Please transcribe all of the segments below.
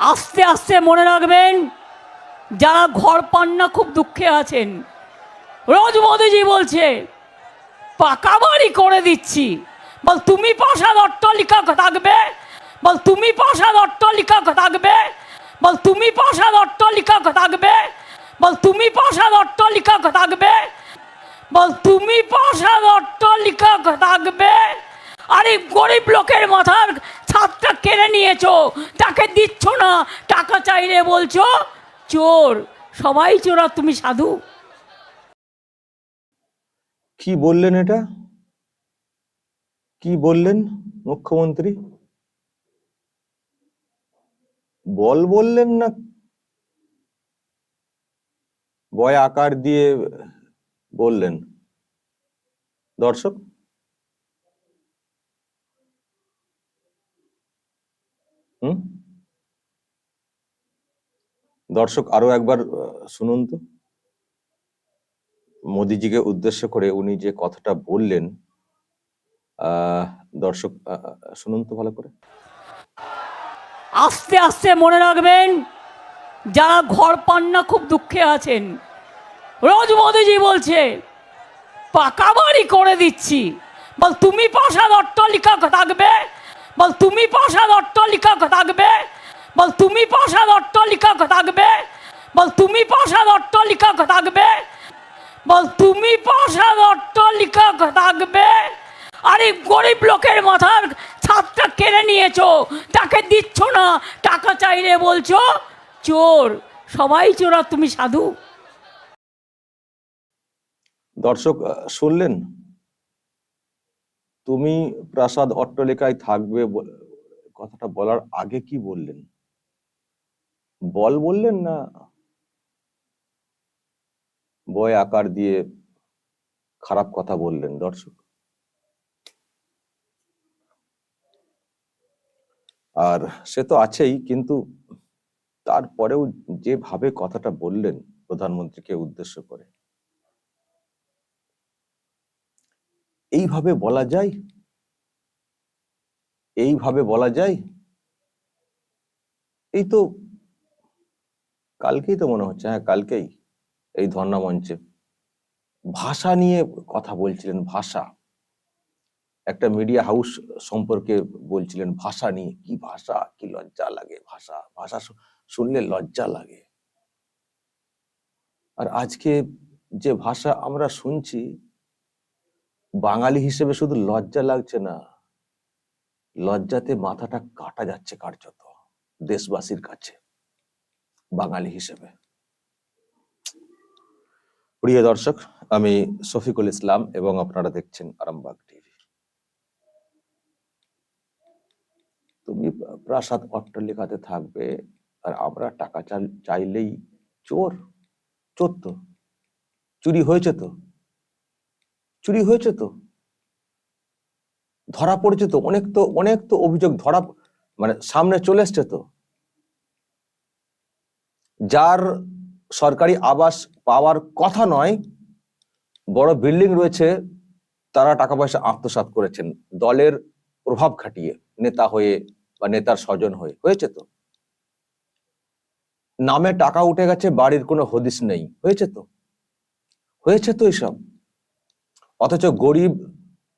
আস্তে আস্তে মনে রাখবেন, যারা ঘর পান না খুব দুঃখে আছেন। রোজ মোদিজি বলছে, পাকা বাড়ি করে দিচ্ছি। বল, তুমি পাশার অট্টালিকা থাকবে? বল, তুমি পাশার অট্টালিকা থাকবে? বল, তুমি পাশার অট্টালিকা থাকবে? বল, তুমি পাশার অট্টালিকা থাকবে? বল, তুমি পাশার অট্টালিকা থাকবে? আরে গরিব লোকের মাথার ছাদটা কেড়ে নিয়েছো, তাকে দিচ্ছ না, টাকা চাইলে বলছো, চোর, সবাই চোর তুমি সাধু। কি বললেন এটা? কি বললেন মুখ্যমন্ত্রী? বল বললেন না। বয় আকার দিয়ে বললেন। দর্শক দর্শক, আরও একবার শুনুন তো। মোদিজিকে উদ্দেশ্য করে উনি যে কথাটা বললেন দর্শক শুনুন তো ভালো করে। আস্তে আস্তে মনে রাখবেন, যারা ঘর পান না, খুব দুঃখে আছেন। রোজ মোদিজি বলছে, পাকা বাড়ি করে দিচ্ছি। বল, তুমি পাশার অট্টালিকা থাকবে বল, তুমি পাশার অট্টালিকা থাকবে? বল, তুমি পাশার অট্টালিকা থাকবে? বল, তুমি পাশার অট্টালিকা থাকবে? বল, তুমি পাশার অট্টালিকা থাকবে? আরে গরিব লোকের মাথার ছাদটা কেড়ে নিয়েছো তাকে দিচ্ছ না, টাকা চাইলে বলছো, চোর, সবাই চোর তুমি সাধু। দর্শক শুনলেন? তুমি প্রাসাদ অট্টালিকায় থাকবে কথাটা বলার আগে কি বললেন? বল বললেন না? বয় আকার দিয়ে খারাপ কথা বললেন দর্শক। আর সে তো আছেই, কিন্তু তারপরেও যেভাবে কথাটা বললেন প্রধানমন্ত্রীকে উদ্দেশ্য করে এইভাবে বলা যায়? এইভাবে বলা যায়? এই তো কালকেই তো মনে হচ্ছে হ্যাঁ কালকেই এই ধর্ণা মঞ্চে। ভাষা নিয়ে কথা বলছিলেন, ভাষা। একটা মিডিয়া হাউস সম্পর্কে বলছিলেন, ভাষা নিয়ে। কি ভাষা? কি লজ্জা লাগে ভাষা? ভাষা শুনলে লজ্জা লাগে। আর আজকে যে ভাষা আমরা শুনছি বাঙালি হিসেবে শুধু লজ্জা লাগছে না, লজ্জাতে মাথাটা কাটা যাচ্ছে কার্যত দেশবাসীর কাছে, বাঙালি হিসেবে। প্রিয় দর্শক, আমি শফিকুল ইসলাম এবং আপনারা দেখছেন আরামবাগ টিভি। তুমি প্রাসাদ অট্টালিকাতে থাকবে আর আমরা টাকা চাইলেই চোর চোর তো, চুরি হয়েছে তো। চুরি হয়েছে তো? ধরা পড়েছে তো? অনেক তো অনেক তো অভিযোগ ধরা মানে সামনে চলে এসছে তো? যার সরকারি আবাস পাওয়ার কথা নয়, বড় বিল্ডিং রয়েছে, তারা টাকা পয়সা আত্মসাৎ করেছেন। দলের প্রভাব খাটিয়ে, নেতা হয়ে বা নেতার স্বজন হয়ে। হয়েছে তো? নামে টাকা উঠে গেছে, বাড়ির কোনো হদিস নেই। হয়েছে তো? হয়েছে তো এসব? অথচ গরিব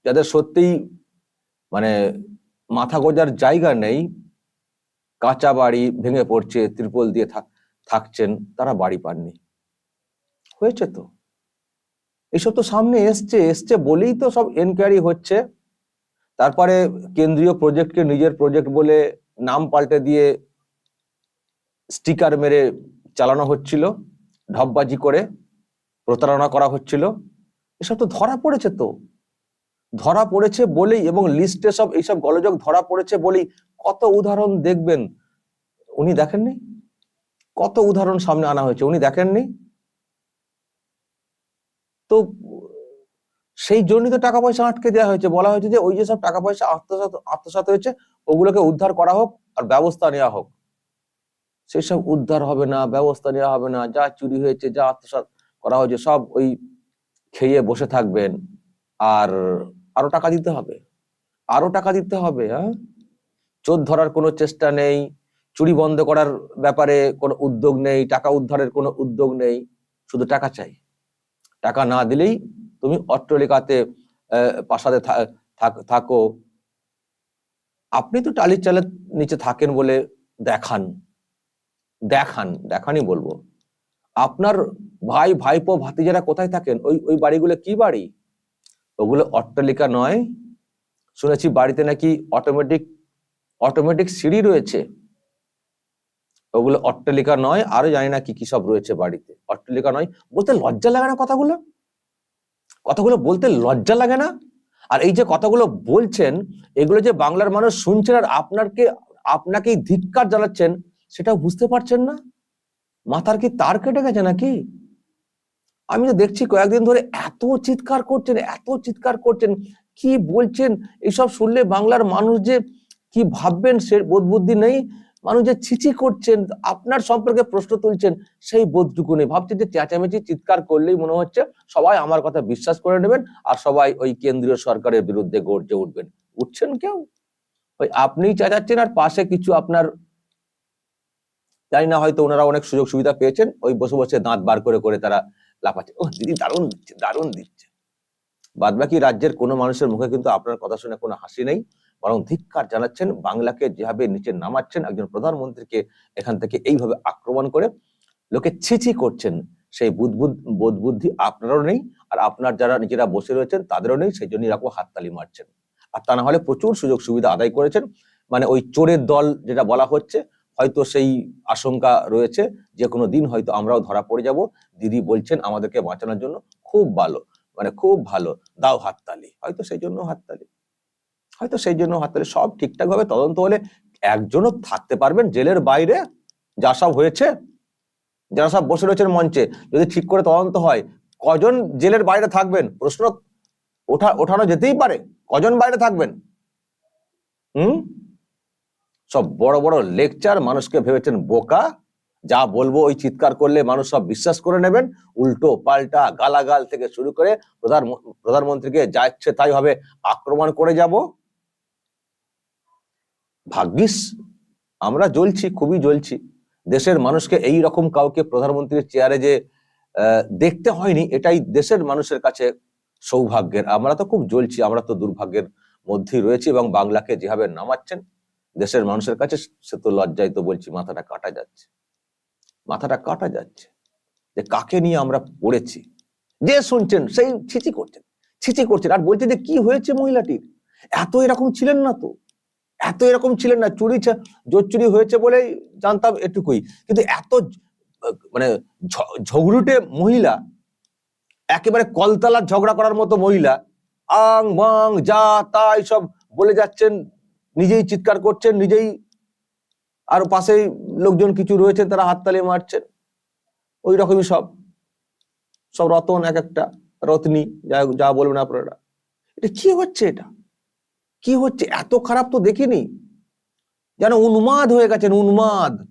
যাদের সত্যিই মানে মাথা গোজার জায়গা নেই, কাঁচা বাড়ি ভেঙে পড়ছে, ত্রিপল দিয়ে থাক থাকছেন, তারা বাড়ি পাননি। হয়েছে তো। এসব তো সামনে এসছে এসছে বলেই তো সব এনকোয়ারি হচ্ছে। তারপরে কেন্দ্রীয় প্রজেক্টকে নিজের প্রজেক্ট বলে নাম পাল্টে দিয়ে স্টিকার মেরে চালানো হচ্ছিল ঢপবাজি করে প্রতারণা করা হচ্ছিল। এসব তো ধরা পড়েছে তো। ধরা পড়েছে বলেই এবং লিস্টে সব এইসব গলযোগ ধরা পড়েছে বলেই কত উদাহরণ দেখবেন। উনি দেখেননি? কত উদাহরণ সামনে আনা হয়েছে, উনি দেখেননি? তো সেই জন্যই তো টাকা পয়সা আটকে দেওয়া হয়েছে। বলা হয়েছে যে ওই যে সব টাকা পয়সা আত্মসাৎ আত্মসাৎ হয়েছে, ওগুলোকে উদ্ধার করা হোক আর ব্যবস্থা নেওয়া হোক। সেসব উদ্ধার হবে না, ব্যবস্থা নেওয়া হবে না। যা চুরি হয়েছে, যা আত্মসাৎ করা হয়েছে, সব ওই খেয়ে বসে থাকবেন, আর আরও টাকা দিতে হবে। আরও টাকা দিতে হবে হ্যাঁ? চোর ধরার কোনো চেষ্টা নেই, চুরি বন্ধ করার ব্যাপারে কোনো উদ্যোগ নেই, টাকা উদ্ধারের কোনো উদ্যোগ নেই, শুধু টাকা চাই। টাকা না দিলেই তুমি অট্টলিকাতে প্রাসাদে থাকো। আপনি তো টালির চালের নিচে থাকেন বলে দেখান। দেখান, দেখানই বলব। আপনার ভাই, ভাইপো, ভাতিজারা কোথায় থাকেন? ওই ওই বাড়িগুলো কি বাড়ি? ওগুলো অট্টালিকা নয়। শুনেছি বাড়িতে নাকি অটোমেটিক অটোমেটিক সিঁড়ি রয়েছে। ওগুলো অট্টালিকা নয়, আরও জানি না কি কি সব রয়েছে বাড়িতে। অট্টালিকা নয়, বলতে লজ্জা লাগে না কথাগুলো? কথাগুলো বলতে লজ্জা লাগে না? আর এই যে কথাগুলো বলছেন, এগুলো যে বাংলার মানুষ শুনছেন আর আপনারকে, আপনাকেই ধিক্কার জানাচ্ছেন, সেটাও বুঝতে পারছেন না? মাথার কি তার কেটে গেছে নাকি? আমি তো দেখছি কয়েকদিন ধরে এত চিৎকার করছেন, এত চিৎকার করছেন, কি বলছেন? এইসব শুনলে বাংলার মানুষ যে কি ভাববেন সে বোধ বুদ্ধি নেই। মানুষ যে ছিচি করছেন, আপনার সম্পর্কে প্রশ্ন তুলছেন, সেই বোধটুকু নেই। ভাবছেন যে চেঁচামেচি, চিৎকার করলেই মনে হচ্ছে সবাই আমার কথা বিশ্বাস করে নেবেন আর সবাই ওই কেন্দ্রীয় সরকারের বিরুদ্ধে গর্জে উঠবেন। উঠছেন কেউ? ওই আপনিই চেঁচাচ্ছেন আর পাশে কিছু আপনার জানি না হয়তো ওনারা অনেক সুযোগ সুবিধা পেয়েছেন। ওই বসে বসে দাঁত বার করে করে তারা লাফাচ্ছে। ও দিদি দারুণ দিচ্ছে দারুণ দিচ্ছে। বাদ বাকি রাজ্যের কোনো মানুষের মুখে কিন্তু আপনার কথা শুনে কোনো হাসি নেই। বরং ধিক্কার জানাচ্ছেন, বাংলাকে যেভাবে নিচে নামাচ্ছেন, একজন প্রধানমন্ত্রীকে এখান থেকে এইভাবে আক্রমণ করে লোকে ছিছি করছেন। সেই বুধবুদ বোধ বুদ্ধি আপনারও নেই আর আপনার যারা নিজেরা বসে রয়েছেন তাদেরও নেই, সেই জন্য এরকম হাততালি মারছেন। আর তা না হলে প্রচুর সুযোগ সুবিধা আদায় করেছেন। মানে ওই চোরের দল যেটা বলা হচ্ছে হয়তো সেই আশঙ্কা রয়েছে, যে কোনো দিন হয়তো আমরাও ধরা পড়ে যাব। দিদি বলছেন আমাদেরকে বাঁচানোর জন্য খুব ভালো মানে খুব ভালো, দাও হাততালি। হয়তো সেই জন্য হাততালি। হয়তো সেই জন্য হাততালি। সব ঠিকঠাক ভাবে তদন্ত হলে একজনও থাকতে পারবেন জেলের বাইরে। যা সব হয়েছে, যারা সব বসে রয়েছেন মঞ্চে, যদি ঠিক করে তদন্ত হয়, কজন জেলের বাইরে থাকবেন? প্রশ্ন ওঠা, ওঠানো যেতেই পারে। কজন বাইরে থাকবেন? হুম? সব বড় বড় লেকচার মানুষকে ভেবেছেন বোকা। যা বলব ওই চিৎকার করলে মানুষ সব বিশ্বাস করে নেবেন। উল্টো পাল্টা গালাগাল থেকে শুরু করে প্রধান প্রধানমন্ত্রীকে যা ইচ্ছে তাই হবে, আক্রমণ করে যাব। ভাগ্যিস, আমরা জ্বলছি, খুবই জ্বলছি। দেশের মানুষকে এই রকম কাউকে প্রধানমন্ত্রীর চেয়ারে যে দেখতে হয়নি, এটাই দেশের মানুষের কাছে সৌভাগ্যের। আমরা তো খুব জ্বলছি, আমরা তো দুর্ভাগ্যের মধ্যেই রয়েছি এবং বাংলাকে যেভাবে নামাচ্ছেন দেশের মানুষের কাছে সে তো লজ্জায় তো বলছি মাথাটা কাটা যাচ্ছে। মাথাটা কাটা যাচ্ছে যে কাকে নিয়ে আমরা পড়েছি? যে শুনছেন, সেই ছিচি করছেন ছিচি করছেন। আর বলছে যে কি হয়েছে মহিলাটির? এত এরকম ছিলেন না তো। এত এরকম ছিলেন না। চুরি জোর চুরি হয়েছে বলেই জানতাম এটুকুই। কিন্তু এত মানে ঝগড়ুটে মহিলা, একেবারে কলতলার ঝগড়া করার মতো মহিলা, আং বাং যা, তাই সব বলে যাচ্ছেন নিজেই চিৎকার করছেন, নিজেই আর পাশেই লোকজন কিছু রয়েছেন, তারা হাততালি মারছেন। ওই রকমই সব। সব রতন এক একটা, রত্নী, যা যা বলবেন আপনারা। এটা কি হচ্ছে এটা? কি হচ্ছে? এত খারাপ তো দেখিনি। যেন উন্মাদ হয়ে গেছেন, উন্মাদ।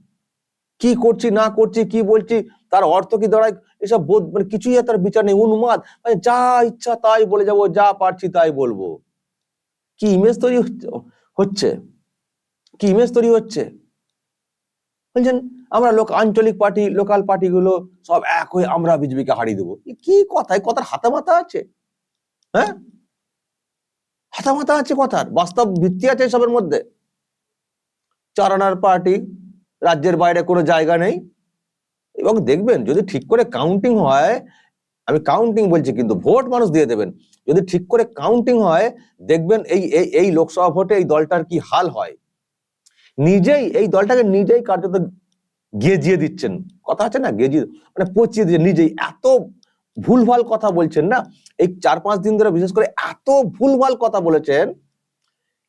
কি করছি, না করছি, কি বলছি, তার অর্থ কি দাঁড়ায়? এসব বোধ মানে কিছুই তার বিচার নেই, উন্মাদ। মানে যা ইচ্ছা তাই বলে যাব, যা পারছি তাই বলব। কি ইমেজ তৈরি হচ্ছে? হচ্ছে? কি ইমেজ তৈরি হচ্ছে? বলছেন, আমরা লোক আঞ্চলিক পার্টি লোকাল পার্টিগুলো সব এক হয়ে আমরা বিজেপিকে হারিয়ে দেবো। কি কথা? এই কথার হাতা মাথা আছে। হ্যাঁ? হাতা মাথা আছে কথার। বাস্তব ভিত্তি আছে এসবের মধ্যে। চারানার পার্টি, রাজ্যের বাইরে কোনো জায়গা নেই। এবং দেখবেন, যদি ঠিক করে কাউন্টিং হয় আমি কাউন্টিং বলছি, কিন্তু ভোট মানুষ দিয়ে দেবেন। যদি ঠিক করে কাউন্টিং হয়, দেখবেন এই এই লোকসভা ভোটে এই দলটার কি হাল হয়। নিজেই, এই দলটাকে নিজেই কার্যত গেজিয়ে দিচ্ছেন। কথা আছে না? গেজিয়ে মানে পচিয়ে দিয়ে নিজেই। এত ভুলভাল কথা বলছেন না? এই চার পাঁচ দিন ধরে বিশেষ করে এত ভুলভাল কথা বলেছেন,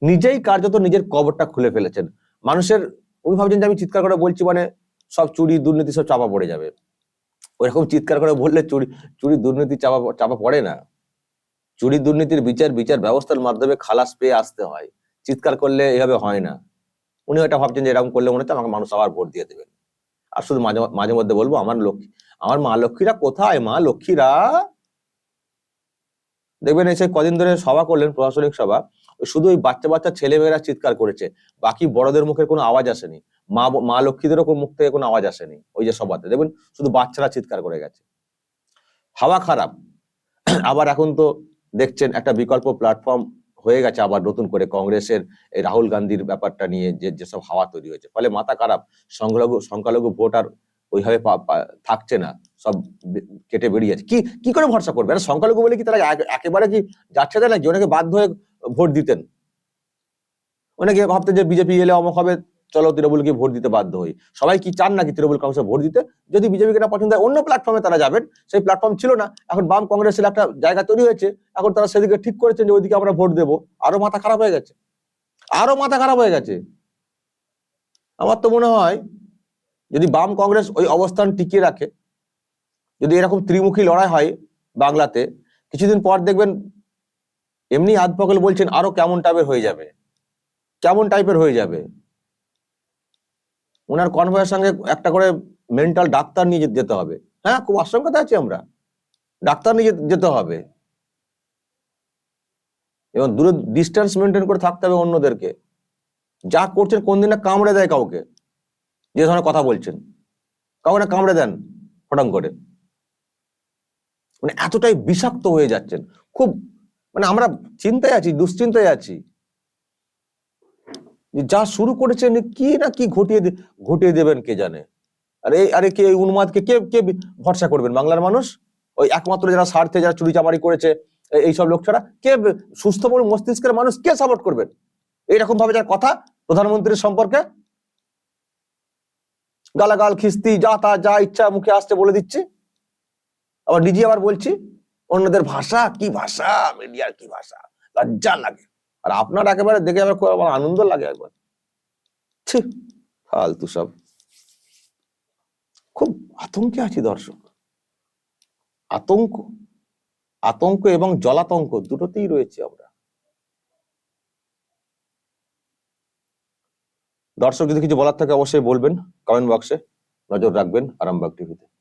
নিজেই কার্যত নিজের কবরটা খুলে ফেলেছেন। মানুষের, উনি ভাবছেন যে আমি চিৎকার করে বলছি মানে সব চুরি, দুর্নীতি সব চাপা পড়ে যাবে। ওইরকম চিৎকার করে বললে চুরি চুরি দুর্নীতি চাপা চাপা পড়ে না। চুরি দুর্নীতির বিচার বিচার ব্যবস্থার মাধ্যমে খালাস পেয়ে আসতে হয়। চিৎকার করলে এভাবে হয় না। উনি ওটা ভাবছেন যে এরকম করলে মনে হচ্ছে আমাকে মানুষ আবার ভোট দিয়ে দেবেন। আর শুধু মাঝে মাঝে মধ্যে বলব, আমার লক্ষ্মী, আমার মা লক্ষ্মীরা কোথায়? মা লক্ষ্মীরা দেখবেন এসে কদিন ধরে সভা করলেন, প্রশাসনিক সভা। শুধু ওই বাচ্চা বাচ্চা ছেলেমেয়েরা চিৎকার করেছে। বাকি বড়দের মুখের কোনো আওয়াজ আসেনি। মা মা লক্ষ্মীদেরও মুখ থেকে কোনো আওয়াজ আসেনি ওই যে সভাতে। দেখবেন শুধু বাচ্চারা চিৎকার করে গেছে। হাওয়া খারাপ। আবার এখন তো দেখছেন একটা বিকল্প প্ল্যাটফর্ম হয়ে গেছে আবার নতুন করে কংগ্রেসের রাহুল গান্ধীর ব্যাপারটা নিয়ে যে, যেসব হাওয়া তৈরি হয়েছে। ফলে মাথা খারাপ। সংখ্যালঘু সংখ্যালঘু ভোট আর ওইভাবে থাকছে না, সব কেটে বেরিয়ে যাচ্ছে। কি কি করে ভরসা করবে? আরে সংখ্যালঘু বলে কি তারা একেবারে কি যাচ্ছে তাই নাকি? অনেকে বাধ্য হয়ে ভোট দিতেন। অনেকে ভাবতেন যে বিজেপি এলে অমক হবে, চলো তৃণমূলকে ভোট দিতে বাধ্য হই। সবাই কি চান নাকি তৃণমূল কংগ্রেসে ভোট দিতে? যদি বিজেপিকে না পছন্দ হয়, অন্য প্ল্যাটফর্মে তারা যাবেন। সেই প্ল্যাটফর্ম ছিল না। এখন বাম কংগ্রেসের একটা জায়গা তৈরি হয়েছে। এখন তারা সেদিকে ঠিক করেছেন যে ওইদিকে আমরা ভোট দেবো। আরও মাথা খারাপ হয়ে গেছে। আরও মাথা খারাপ হয়ে গেছে। আমার তো মনে হয় যদি বাম কংগ্রেস ওই অবস্থান টিকিয়ে রাখে, যদি এরকম ত্রিমুখী লড়াই হয় বাংলাতে, কিছুদিন পর দেখবেন এমনি আধ পাগল বলছেন আরও কেমন টাইপের হয়ে যাবে। কেমন টাইপের হয়ে যাবে। ওনার কনভয়ের সঙ্গে একটা করে মেন্টাল ডাক্তার নিয়ে যেতে- হবে। হ্যাঁ খুব আশঙ্কাতে আছি আমরা। ডাক্তার নিয়ে যেতে- হবে। এবং দূরে ডিস্টেন্স মেনটেন করে থাকতে হবে অন্যদেরকে। যা করছেন কোন দিন কামড়ে দেয় কাউকে। যে ধরনের কথা বলছেন। কাউকে কামড়ে দেন ফটাং করে। মানে এতটাই বিষাক্ত হয়ে যাচ্ছেন। খুব মানে আমরা চিন্তায় আছি, দুশ্চিন্তায় আছি। যা শুরু করেছেন কি না কি ঘটিয়ে ঘটিয়ে দেবেন কে জানে? আরে আরে কে উন্মাদকে কে কে ভরসা করবেন? বাংলার মানুষ? ওই একমাত্র যারা স্বার্থে, যারা চুরি চামারি করেছে এইসব লোক ছাড়া, কে সুস্থ মস্তিষ্কের মানুষ কে সাপোর্ট করবেন? এইরকম ভাবে যার কথা প্রধানমন্ত্রীর সম্পর্কে গালাগাল, খিস্তি, যা তা, যা ইচ্ছা মুখে আসছে বলে দিচ্ছে। আবার নিজে আবার বলছি, অন্যদের ভাষা, কি ভাষা মিডিয়ার কি ভাষা, লজ্জা লাগে। আর আপনার একেবারে দেখে খুব আমার আনন্দ লাগে একবার। ফালতু সব। খুব আতঙ্কে আছি দর্শক। আতঙ্ক আতঙ্ক এবং জলাতঙ্ক দুটোতেই রয়েছে আমরা। দর্শক যদি কিছু বলার থাকে অবশ্যই বলবেন কমেন্ট বক্সে নজর রাখবেন আরামবাগ টিভিতে